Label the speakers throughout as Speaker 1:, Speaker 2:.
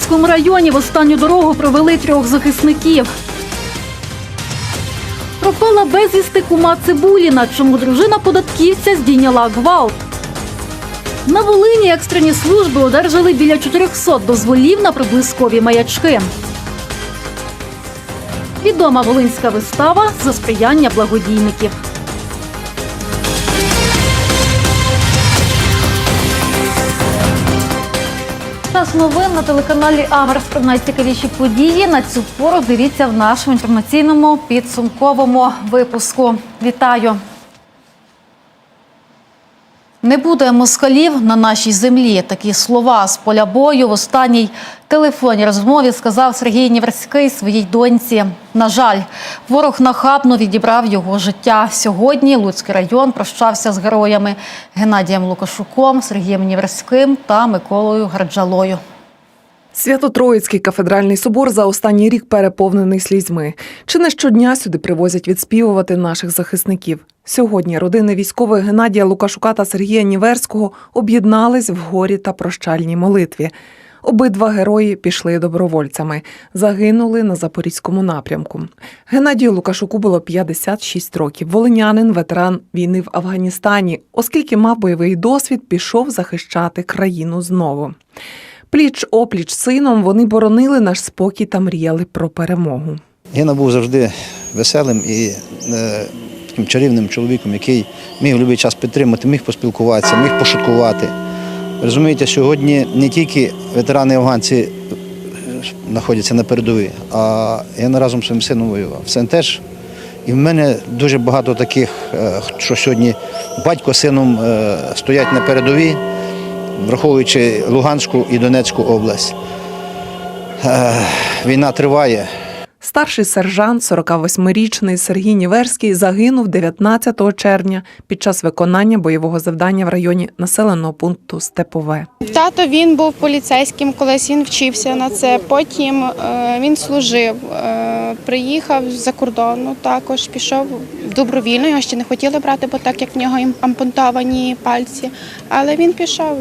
Speaker 1: Луцькому районі в останню дорогу провели трьох захисників. Пропала безвісти кума Цибуліна, чому дружина податківця здійняла гвалт. На Волині екстрені служби одержали біля 400 дозволів на приблизкові маячки. Відома волинська вистава за сприяння благодійників. Час новин на телеканалі Аверс про найцікавіші події. На цю пору дивіться в нашому інформаційному підсумковому випуску. Вітаю! Не буде москалів на нашій землі. Такі слова з поля бою в останній телефонній розмові сказав Сергій Ніверський своїй доньці. На жаль, ворог нахабно відібрав його життя. Сьогодні Луцький район прощався з героями Геннадієм Лукашуком, Сергієм Ніверським та Миколою Гарджалою.
Speaker 2: Свято-Троїцький кафедральний собор за останній рік переповнений слізьми. Чи не щодня сюди привозять відспівувати наших захисників? Сьогодні родини військових Геннадія Лукашука та Сергія Ніверського об'єднались в горі та прощальній молитві. Обидва герої пішли добровольцями, загинули на запорізькому напрямку. Геннадію Лукашуку було 56 років. Волинянин, ветеран війни в Афганістані, оскільки мав бойовий досвід, пішов захищати країну знову. Пліч опліч сином вони боронили наш спокій та мріяли про перемогу.
Speaker 3: Гена був завжди веселим і е, таким чарівним чоловіком, який міг в будь-який час підтримати, міг поспілкуватися, міг пошуткувати. Розумієте, сьогодні не тільки ветерани афганці е, знаходяться на передовій, а Гена разом з своїм сином воював. Син теж. І в мене дуже багато таких, е, що сьогодні батько з сином е, стоять на передовій, враховуючи Луганську і Донецьку область. Е, Війна триває.
Speaker 2: Старший сержант, 48-річний Сергій Ніверський, загинув 19 червня під час виконання бойового завдання в районі населеного пункту Степове.
Speaker 4: Тато він був поліцейським, колись він вчився на це. Потім е, він служив, е, приїхав з-за кордону, також пішов добровільно. Його ще не хотіли брати, бо так як в нього ампутовані пальці. Але він пішов,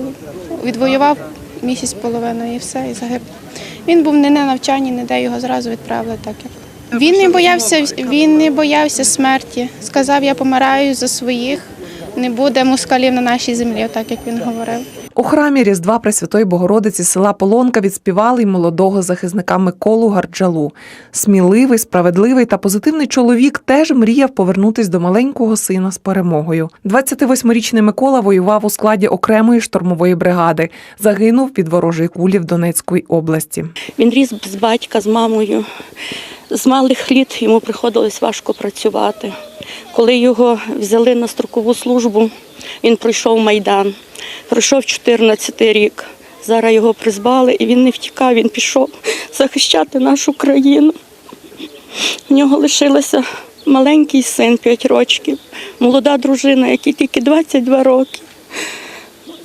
Speaker 4: відвоював місяць половиною і все, і загиб. Він був не на навчанні, ніде його зразу відправили так як. Він не боявся, він не боявся смерті. Сказав, я помираю за своїх, не буде москалів на нашій землі, так як він говорив.
Speaker 2: У храмі Різдва Пресвятої Богородиці села Полонка відспівали й молодого захисника Миколу Гарджалу. Сміливий, справедливий та позитивний чоловік теж мріяв повернутись до маленького сина з перемогою. 28-річний Микола воював у складі окремої штурмової бригади. Загинув від ворожої кулі в Донецькій області.
Speaker 5: Він ріс з батька, з мамою. З малих літ йому приходилось важко працювати. Коли його взяли на строкову службу, він пройшов Майдан, пройшов 14 рік. Зараз його призвали і він не втікав, він пішов захищати нашу країну. У нього лишилося маленький син 5 років, молода дружина, якій тільки 22 роки.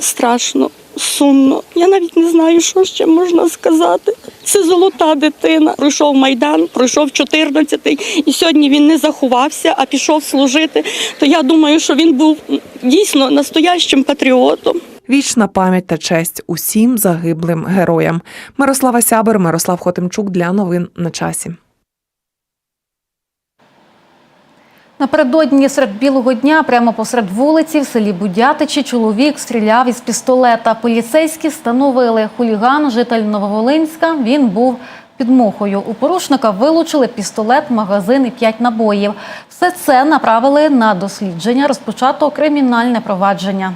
Speaker 5: Страшно, сумно. Я навіть не знаю, що ще можна сказати. Це золота дитина. Пройшов Майдан, пройшов 14-й, і сьогодні він не заховався, а пішов служити. То я думаю, що він був дійсно настоящим патріотом.
Speaker 2: Вічна пам'ять та честь усім загиблим героям. Мирослава Сябер, Мирослав Хотимчук для новин на часі.
Speaker 1: Напередодні серед білого дня, прямо посеред вулиці, в селі Будятичі, чоловік стріляв із пістолета. Поліцейські встановили хуліган, житель Нововолинська. Він був під мухою. У порушника вилучили пістолет, магазин і п'ять набоїв. Все це направили на дослідження. Розпочато кримінальне провадження.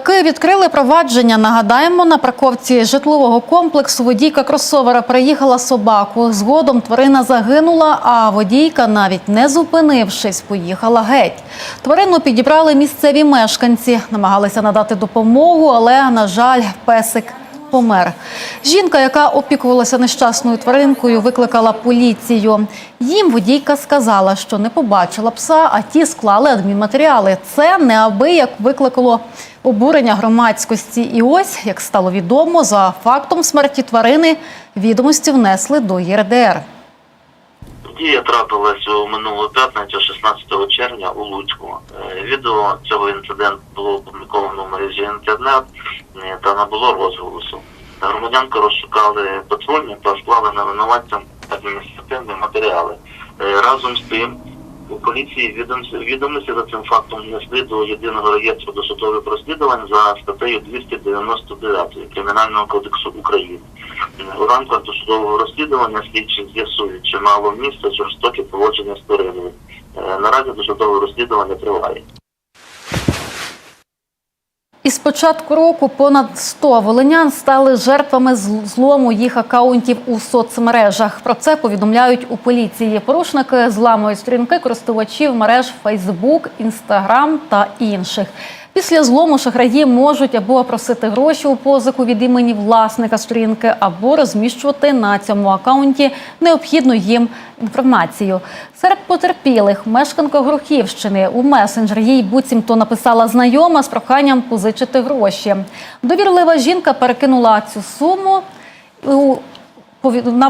Speaker 1: Таки відкрили провадження. Нагадаємо, на парковці житлового комплексу водійка кросовера приїхала собаку. Згодом тварина загинула, а водійка, навіть не зупинившись, поїхала геть. Тварину підібрали місцеві мешканці, намагалися надати допомогу, але, на жаль, песик помер. Жінка, яка опікувалася нещасною тваринкою, викликала поліцію. Їм водійка сказала, що не побачила пса, а ті склали адмінматеріали. Це неабияк викликало обурення громадськості. І ось, як стало відомо, за фактом смерті тварини відомості внесли до ЄРДР.
Speaker 6: Подія трапилась у минулу п'ятницю, 16 червня у Луцьку. Е, Відео цього інциденту було опубліковано в мережі інтернет е, та набуло розголосу. Громадянку розшукали патрульні та склали на винуватцям адміністративні матеріали. Е, Разом з тим у поліції відомості, за цим фактом внесли до єдиного реєстру досудових розслідувань за статтею 299 Кримінального кодексу України. У рамках досудового розслідування слідчі з'ясують, чи мало місце жорстоке поводження з тваринами. Е, Наразі досудове розслідування триває.
Speaker 1: Із початку року понад 100 волинян стали жертвами зл- злому їх акаунтів у соцмережах. Про це повідомляють у поліції. Порушники зламують сторінки користувачів мереж Facebook, Instagram та інших. Після злому шахраї можуть або просити гроші у позику від імені власника сторінки, або розміщувати на цьому акаунті необхідну їм інформацію. Серед потерпілих мешканка Горохівщини у месенджер їй буцімто написала знайома з проханням позичити гроші. Довірлива жінка перекинула цю суму у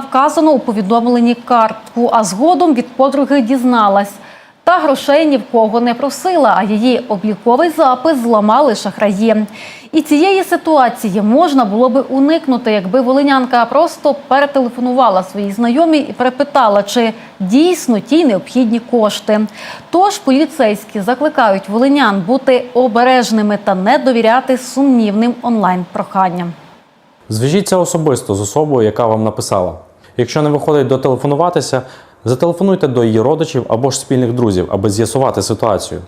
Speaker 1: вказану у повідомленні картку, а згодом від подруги дізналась. Та грошей ні в кого не просила, а її обліковий запис зламали шахраї. І цієї ситуації можна було би уникнути, якби волинянка просто перетелефонувала своїй знайомій і перепитала, чи дійсно тій необхідні кошти. Тож поліцейські закликають волинян бути обережними та не довіряти сумнівним онлайн-проханням.
Speaker 7: Зв'яжіться особисто з особою, яка вам написала. Якщо не виходить дотелефонуватися, зателефонуйте до її родичів або ж спільних друзів, аби з'ясувати ситуацію.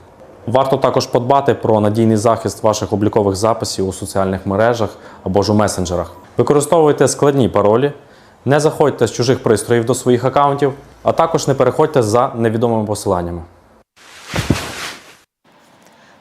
Speaker 7: Варто також подбати про надійний захист ваших облікових записів у соціальних мережах або ж у месенджерах. Використовуйте складні паролі, не заходьте з чужих пристроїв до своїх аккаунтів, а також не переходьте за невідомими посиланнями.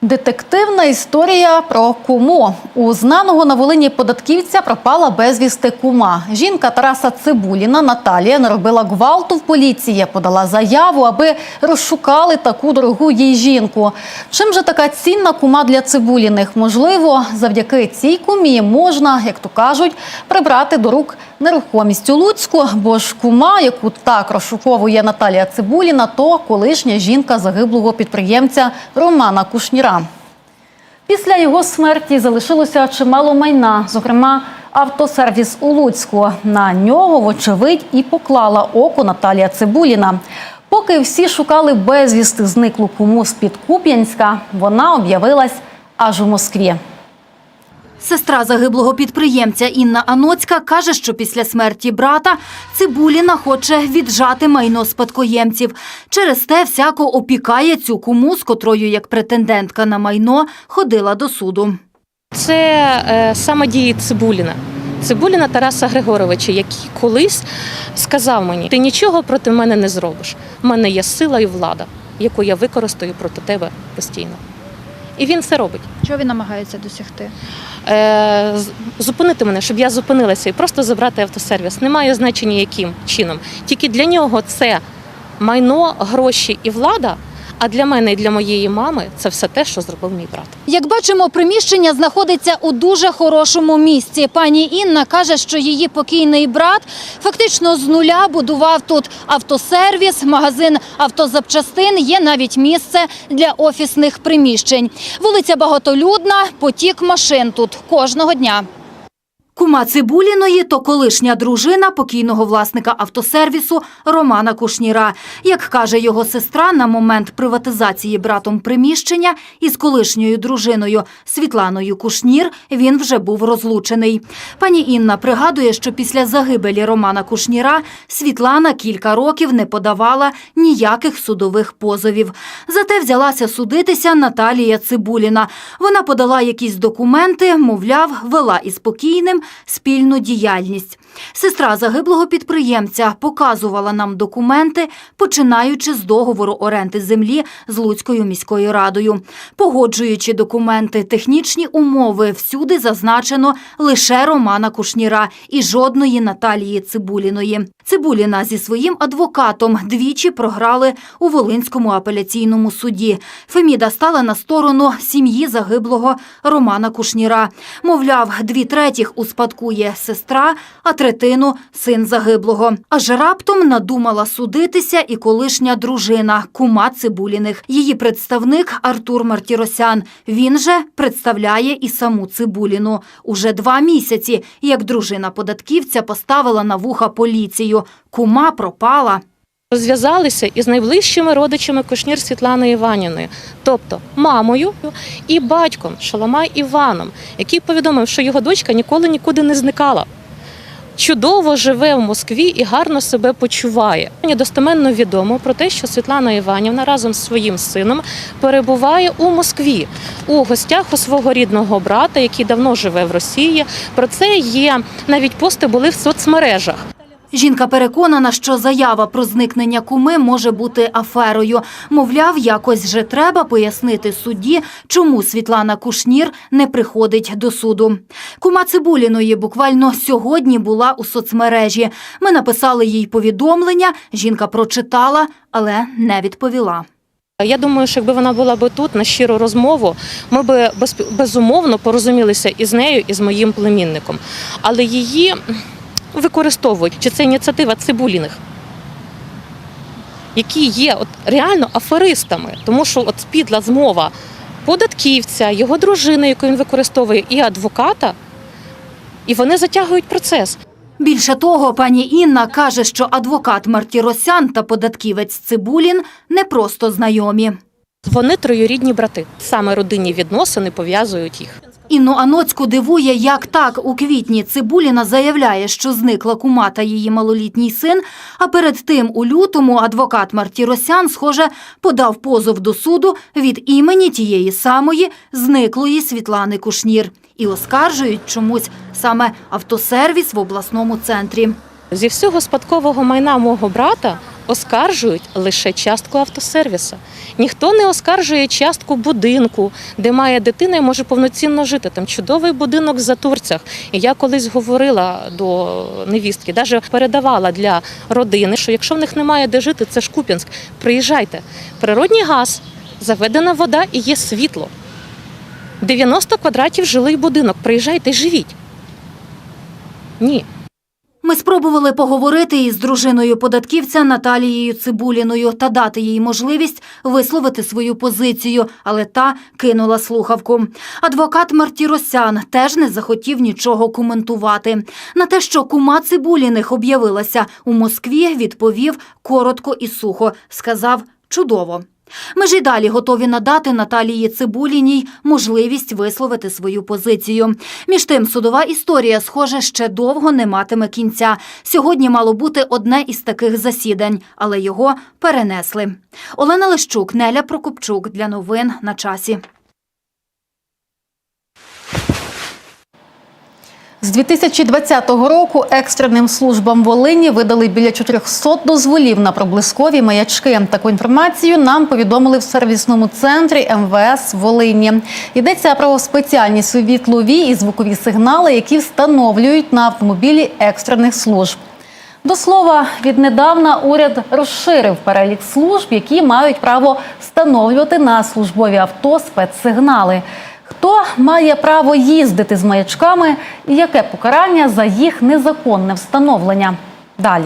Speaker 1: Детективна історія про куму. У знаного на Волині податківця пропала безвісти кума. Жінка Тараса Цибуліна Наталія наробила гвалту в поліції, подала заяву, аби розшукали таку дорогу їй жінку. Чим же така цінна кума для Цибуліних? Можливо, завдяки цій кумі можна, як то кажуть, прибрати до рук нерухомість у Луцьку, бо ж кума, яку так розшуковує Наталія Цибуліна, то колишня жінка загиблого підприємця Романа Кушніра. Після його смерті залишилося чимало майна, зокрема автосервіс у Луцьку. На нього, вочевидь, і поклала око Наталія Цибуліна. Поки всі шукали безвісти зниклу куму з-під Куп'янська, вона об'явилась аж у Москві.
Speaker 8: Сестра загиблого підприємця Інна Аноцька каже, що після смерті брата Цибуліна хоче віджати майно спадкоємців. Через те всяко опікає цю куму, з котрою як претендентка на майно ходила до суду.
Speaker 9: Це е, саме дії Цибуліна. Цибуліна Тараса Григоровича, який колись сказав мені: ти нічого проти мене не зробиш. У мене є сила і влада, яку я використаю проти тебе постійно. І він це робить.
Speaker 10: Чого він намагається досягти?
Speaker 9: Е, зупинити мене, щоб я зупинилася і просто забрати автосервіс. Немає значення, яким чином. Тільки для нього це майно, гроші і влада. А для мене і для моєї мами це все те, що зробив мій брат.
Speaker 10: Як бачимо, приміщення знаходиться у дуже хорошому місці. Пані Інна каже, що її покійний брат фактично з нуля будував тут автосервіс, магазин автозапчастин. Є навіть місце для офісних приміщень. Вулиця багатолюдна, потік машин тут кожного дня.
Speaker 8: Кума Цибуліної то колишня дружина покійного власника автосервісу Романа Кушніра. Як каже його сестра, на момент приватизації братом приміщення із колишньою дружиною Світланою Кушнір він вже був розлучений. Пані Інна пригадує, що після загибелі Романа Кушніра Світлана кілька років не подавала ніяких судових позовів. Зате взялася судитися Наталія Цибуліна. Вона подала якісь документи, мовляв, вела із покійним спільну діяльність. Сестра загиблого підприємця показувала нам документи, починаючи з договору оренди землі з Луцькою міською радою. Погоджуючи документи, технічні умови, всюди зазначено лише Романа Кушніра і жодної Наталії Цибуліної. Цибуліна зі своїм адвокатом двічі програли у Волинському апеляційному суді. Феміда стала на сторону сім'ї загиблого Романа Кушніра. Мовляв, дві третіх у успадкує сестра, а третину син загиблого. Аж раптом надумала судитися і колишня дружина кума Цибуліних. Її представник Артур Мартіросян. Він же представляє і саму Цибуліну. Уже два місяці, як дружина податківця поставила на вуха поліцію. Кума пропала.
Speaker 9: Розв'язалися із найближчими родичами Кушнір Світланою Іванівною, тобто мамою і батьком Шаламай Іваном, який повідомив, що його дочка ніколи нікуди не зникала. Чудово живе в Москві і гарно себе почуває. Мені достеменно відомо про те, що Світлана Іванівна разом з своїм сином перебуває у Москві у гостях у свого рідного брата, який давно живе в Росії. Про це є навіть пости були в соцмережах.
Speaker 8: Жінка переконана, що заява про зникнення куми може бути аферою. Мовляв, якось же треба пояснити судді, чому Світлана Кушнір не приходить до суду. Кума Цибуліної буквально сьогодні була у соцмережі. Ми написали їй повідомлення, жінка прочитала, але не відповіла.
Speaker 9: Я думаю, що якби вона була би тут на щиру розмову, ми без, безумовно порозумілися із нею і з моїм племінником. Але її використовують, чи це ініціатива Цибуліних, які є от реально аферистами, тому що от підла змова податківця, його дружини, яку він використовує, і адвоката, і вони затягують процес.
Speaker 8: Більше того, пані Інна каже, що адвокат Мартіросян та податківець Цибулін не просто знайомі.
Speaker 9: Вони троюрідні брати. Саме родинні відносини пов'язують їх.
Speaker 8: Інну Аноцьку дивує, як так у квітні Цибуліна заявляє, що зникла кума та її малолітній син, а перед тим у лютому адвокат Мартіросян, схоже, подав позов до суду від імені тієї самої зниклої Світлани Кушнір. І оскаржують чомусь саме автосервіс в обласному центрі.
Speaker 9: Зі всього спадкового майна мого брата оскаржують лише частку автосервіса. Ніхто не оскаржує частку будинку, де має дитина і може повноцінно жити. Там чудовий будинок в Затурцях. І я колись говорила до невістки, навіть передавала для родини, що якщо в них немає де жити, це ж Куп'янськ. Приїжджайте. Природній газ, заведена вода і є світло. 90 квадратів жилий будинок. Приїжджайте живіть. Ні.
Speaker 8: Ми спробували поговорити із дружиною податківця Наталією Цибуліною та дати їй можливість висловити свою позицію, але та кинула слухавку. Адвокат Мартіросян теж не захотів нічого коментувати. На те, що кума Цибуліних об'явилася у Москві, відповів коротко і сухо. Сказав чудово. Ми ж і далі готові надати Наталії Цибуліній можливість висловити свою позицію. Між тим, судова історія, схоже, ще довго не матиме кінця. Сьогодні мало бути одне із таких засідань, але його перенесли. Олена Лещук, Неля Прокопчук для новин на часі.
Speaker 1: З 2020 року екстреним службам Волині видали біля 400 дозволів на проблискові маячки. Таку інформацію нам повідомили в сервісному центрі МВС Волині. Йдеться про спеціальні світлові і звукові сигнали, які встановлюють на автомобілі екстрених служб. До слова, віднедавна уряд розширив перелік служб, які мають право встановлювати на службові авто спецсигнали. Хто має право їздити з маячками і яке покарання за їх незаконне встановлення? Далі.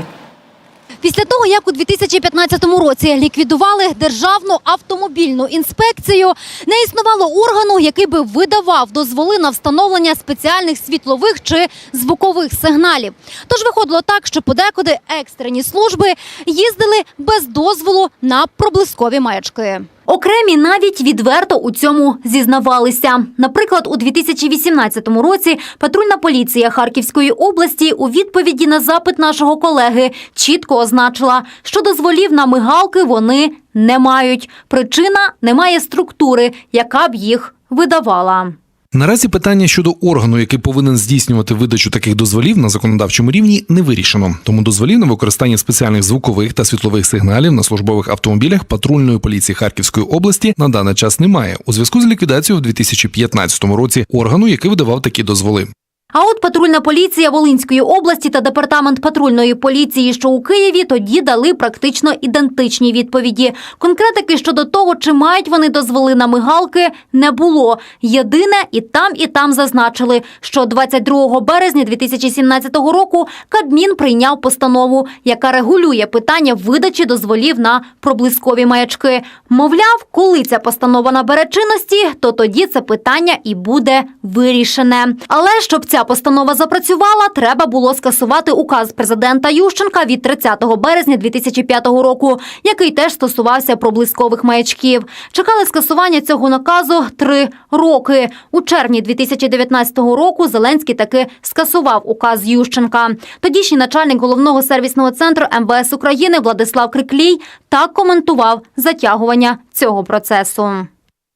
Speaker 10: Після того, як у 2015 році ліквідували Державну автомобільну інспекцію, не існувало органу, який би видавав дозволи на встановлення спеціальних світлових чи звукових сигналів. Тож виходило так, що подекуди екстрені служби їздили без дозволу на проблискові маячки. Окремі навіть відверто у цьому зізнавалися. Наприклад, у 2018 році патрульна поліція Харківської області у відповіді на запит нашого колеги чітко означила, що дозволів на мигалки вони не мають. Причина немає структури, яка б їх видавала.
Speaker 11: Наразі питання щодо органу, який повинен здійснювати видачу таких дозволів на законодавчому рівні, не вирішено. Тому дозволів на використання спеціальних звукових та світлових сигналів на службових автомобілях патрульної поліції Харківської області на даний час немає у зв'язку з ліквідацією в 2015 році органу, який видавав такі дозволи.
Speaker 10: А от патрульна поліція Волинської області та департамент патрульної поліції, що у Києві, тоді дали практично ідентичні відповіді. Конкретики щодо того, чи мають вони дозволи на мигалки, не було. Єдине, і там, і там зазначили, що 22 березня 2017 року Кабмін прийняв постанову, яка регулює питання видачі дозволів на проблискові маячки. Мовляв, коли ця постанова набере чинності, то тоді це питання і буде вирішене. Але щоб ця постанова запрацювала, треба було скасувати указ президента Ющенка від 30 березня 2005 року, який теж стосувався проблискових маячків. Чекали скасування цього наказу три роки. У червні 2019 року Зеленський таки скасував указ Ющенка. Тодішній начальник головного сервісного центру МВС України Владислав Криклій так коментував затягування цього процесу.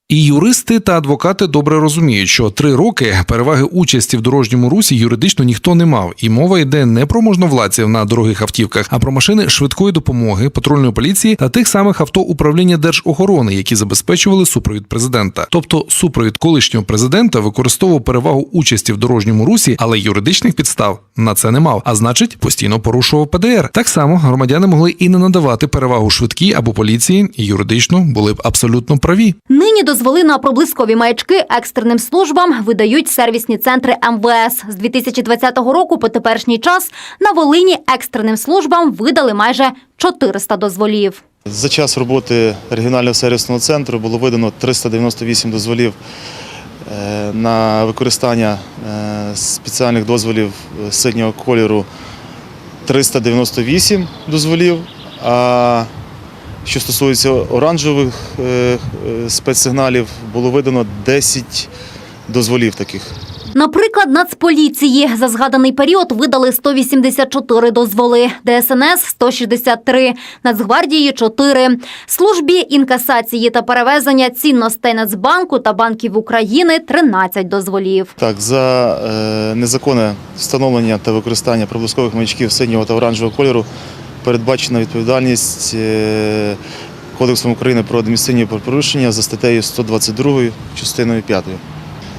Speaker 11: І юристи та адвокати добре розуміють, що три роки переваги участі в дорожньому русі юридично ніхто не мав, і мова йде не про можновладців на дорогих автівках, а про машини швидкої допомоги, патрульної поліції та тих самих авто управління держохорони, які забезпечували супровід президента. Тобто супровід колишнього президента використовував перевагу участі в дорожньому русі, але юридичних підстав на це не мав, а значить постійно порушував ПДР. Так само громадяни могли і не надавати перевагу швидкій або поліції, і юридично були б абсолютно праві.
Speaker 10: Нині дозволи на проблискові маячки екстреним службам видають сервісні центри МВС. З 2020 року по теперішній час на Волині екстреним службам видали майже 400 дозволів.
Speaker 12: За час роботи регіонального сервісного центру було видано 398 дозволів е, на використання е, спеціальних дозволів е, синього кольору 398 дозволів. А що стосується оранжевих е, е, спецсигналів, було видано 10 дозволів таких.
Speaker 10: Наприклад, Нацполіції за згаданий період видали 184 дозволи, ДСНС – 163, Нацгвардії – 4, службі інкасації та перевезення цінностей Нацбанку та банків України – 13 дозволів.
Speaker 12: Так, за е, незаконне встановлення та використання проблискових маячків синього та оранжевого кольору передбачена відповідальність е, Кодексом України про адміністративні правопорушення за статтею 122 частиною 5.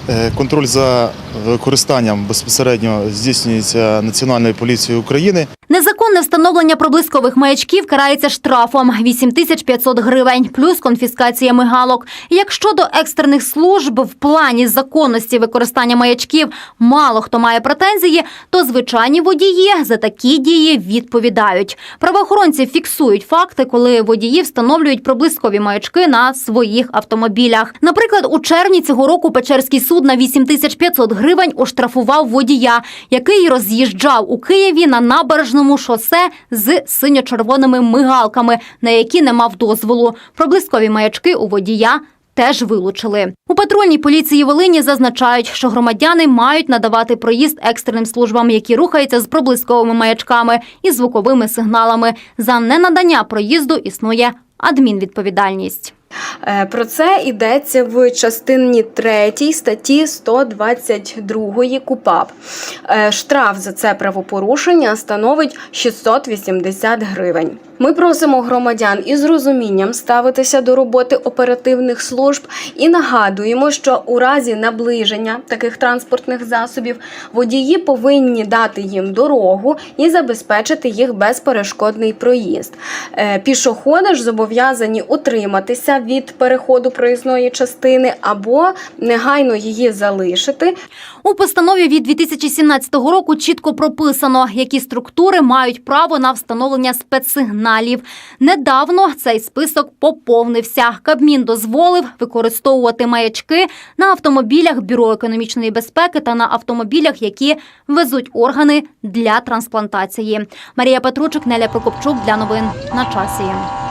Speaker 12: Е, Контроль за використанням безпосередньо здійснюється Національною поліцією України.
Speaker 10: Незаконне встановлення проблискових маячків карається штрафом 8500 гривень, плюс конфіскація мигалок. Як щодо екстрених служб в плані законності використання маячків мало хто має претензії, то звичайні водії за такі дії відповідають. Правоохоронці фіксують факти, коли водії встановлюють проблискові маячки на своїх автомобілях. Наприклад, у червні цього року Печерський суд на 8500 гривень оштрафував водія, який роз'їжджав у Києві на набережному шосе з синьо-червоними мигалками, на які не мав дозволу. Проблискові маячки у водія. Теж вилучили у патрульній поліції Волині. Зазначають, що громадяни мають надавати проїзд екстреним службам, які рухаються з проблисковими маячками і звуковими сигналами. За ненадання проїзду існує адмінвідповідальність.
Speaker 13: Е, Про це йдеться в частині 3 статті 122 КУПАП. Е, Штраф за це правопорушення становить 680 гривень. Ми просимо громадян із розумінням ставитися до роботи оперативних служб і нагадуємо, що у разі наближення таких транспортних засобів водії повинні дати їм дорогу і забезпечити їх безперешкодний проїзд. Е, Пішоходи ж зобов'язані утриматися від переходу проїзної частини або негайно її залишити.
Speaker 10: У постанові від 2017 року чітко прописано, які структури мають право на встановлення спецсигналів. Недавно цей список поповнився. Кабмін дозволив використовувати маячки на автомобілях Бюро економічної безпеки та на автомобілях, які везуть органи для трансплантації. Марія Петручик, Неля Прокопчук для новин на часі.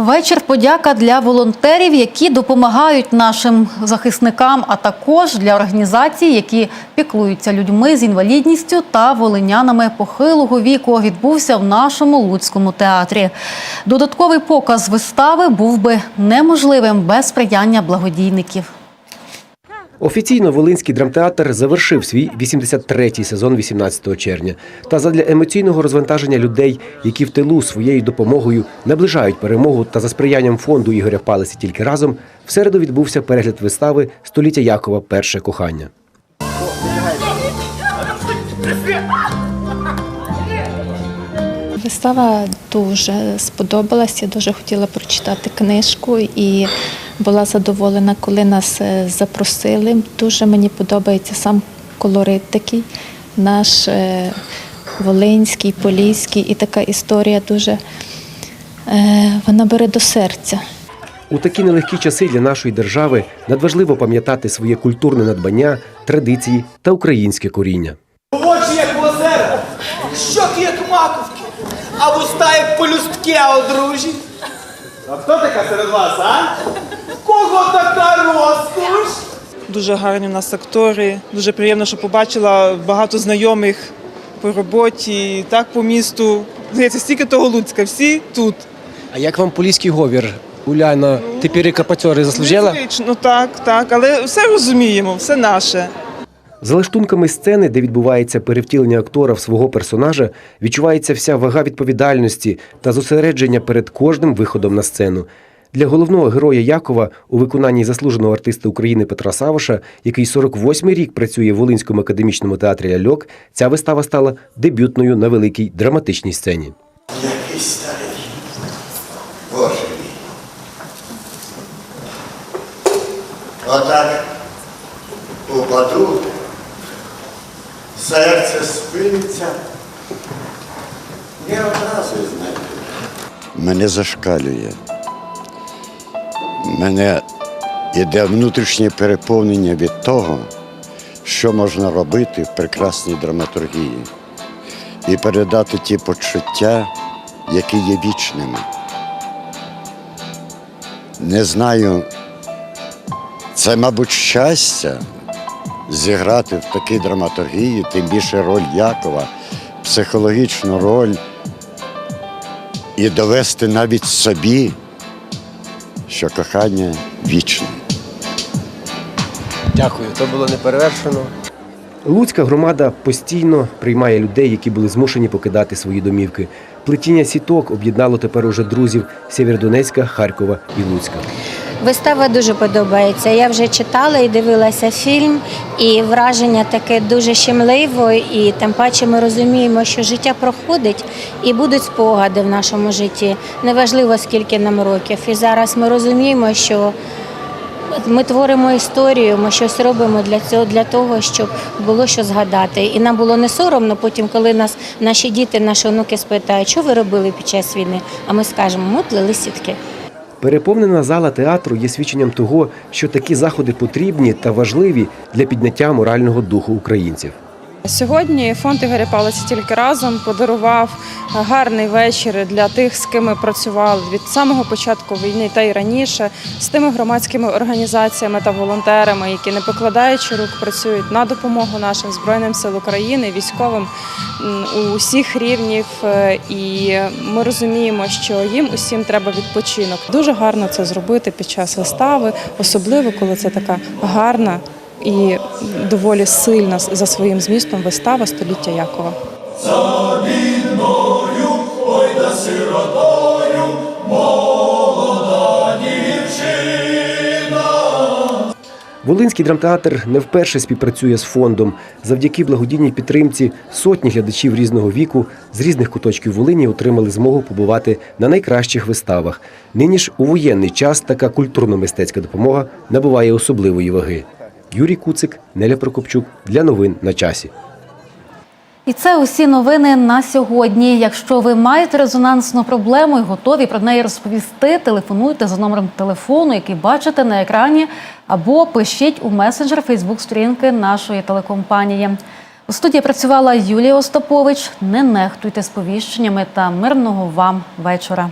Speaker 1: Вечір подяка для волонтерів, які допомагають нашим захисникам, а також для організацій, які піклуються людьми з інвалідністю та волинянами похилого віку. Відбувся в нашому Луцькому театрі. Додатковий показ вистави був би неможливим без сприяння благодійників.
Speaker 14: Офіційно Волинський драмтеатр завершив свій 83-й сезон 18 червня. Та задля емоційного розвантаження людей, які в тилу своєю допомогою наближають перемогу та за сприянням фонду Ігоря Палиці тільки разом, в середу відбувся перегляд вистави Століття Якова Перше кохання.
Speaker 15: Вистава дуже сподобалась. Я дуже хотіла прочитати книжку і була задоволена, коли нас е, запросили. Дуже мені подобається сам колорит такий, наш е, волинський, поліський, і така історія дуже е, вона бере до серця.
Speaker 14: У такі нелегкі часи для нашої держави надважливо пам'ятати своє культурне надбання, традиції та українське коріння.
Speaker 16: Очі як озера, щоки як маковки, а вуста як полюстки одружі. А хто така серед вас, а? Кого така розкош?
Speaker 17: Дуже гарні в нас актори. Дуже приємно, що побачила багато знайомих по роботі, так по місту. Здається, стільки того Луцька, всі тут.
Speaker 14: А як вам поліський говір? Уляна, ти перекопатьори
Speaker 17: Незвично, так, так, але все розуміємо, все наше.
Speaker 14: За лаштунками сцени, де відбувається перевтілення актора в свого персонажа, відчувається вся вага відповідальності та зосередження перед кожним виходом на сцену. Для головного героя Якова у виконанні заслуженого артиста України Петра Савоша, який 48-й рік працює в Волинському академічному театрі Ляльок, ця вистава стала дебютною на великій драматичній сцені.
Speaker 18: Який старий. Боже мій. Отак упаду, серце спиниться. Не одразу знайду. Мене зашкалює. Мене іде внутрішнє переповнення від того, що можна робити в прекрасній драматургії і передати ті почуття, які є вічними. Не знаю, це, мабуть, щастя зіграти в такій драматургії, тим більше роль Якова, психологічну роль і довести навіть собі, що кохання вічне.
Speaker 14: Дякую, то було неперевершено. Луцька громада постійно приймає людей, які були змушені покидати свої домівки. Плетіння сіток об'єднало тепер уже друзів Сєвєродонецька, Харкова і Луцька.
Speaker 19: Вистава дуже подобається. Я вже читала і дивилася фільм, і враження таке дуже щемливо, і тим паче ми розуміємо, що життя проходить і будуть спогади в нашому житті. Неважливо, скільки нам років. І зараз ми розуміємо, що ми творимо історію, ми щось робимо для цього, для того, щоб було що згадати. І нам було не соромно потім, коли нас наші діти, наші онуки спитають, що ви робили під час війни. А ми скажемо, ми плели сітки.
Speaker 14: Переповнена зала театру є свідченням того, що такі заходи потрібні та важливі для підняття морального духу українців.
Speaker 20: Сьогодні фонд Ігоря Палиця тільки разом подарував гарний вечір для тих, з ким ми працювали від самого початку війни та й раніше, з тими громадськими організаціями та волонтерами, які не покладаючи рук працюють на допомогу нашим збройним сил України, військовим у усіх рівнів. Е, І ми розуміємо, що їм усім треба відпочинок. Дуже гарно це зробити під час вистави, особливо коли це така гарна і доволі сильна за своїм змістом вистава століття Якова.
Speaker 14: Волинський драмтеатр не вперше співпрацює з фондом. Завдяки благодійній підтримці сотні глядачів різного віку з різних куточків Волині отримали змогу побувати на найкращих виставах. Нині ж у воєнний час така культурно-мистецька допомога набуває особливої ваги. Юрій Куцик, Неля Прокопчук для новин на часі.
Speaker 1: І це усі новини на сьогодні. Якщо ви маєте резонансну проблему і готові про неї розповісти, телефонуйте за номером телефону, який бачите на екрані, або пишіть у месенджер Фейсбук-сторінки нашої телекомпанії. У студії працювала Юлія Остапович. Не нехтуйте сповіщеннями та мирного вам вечора.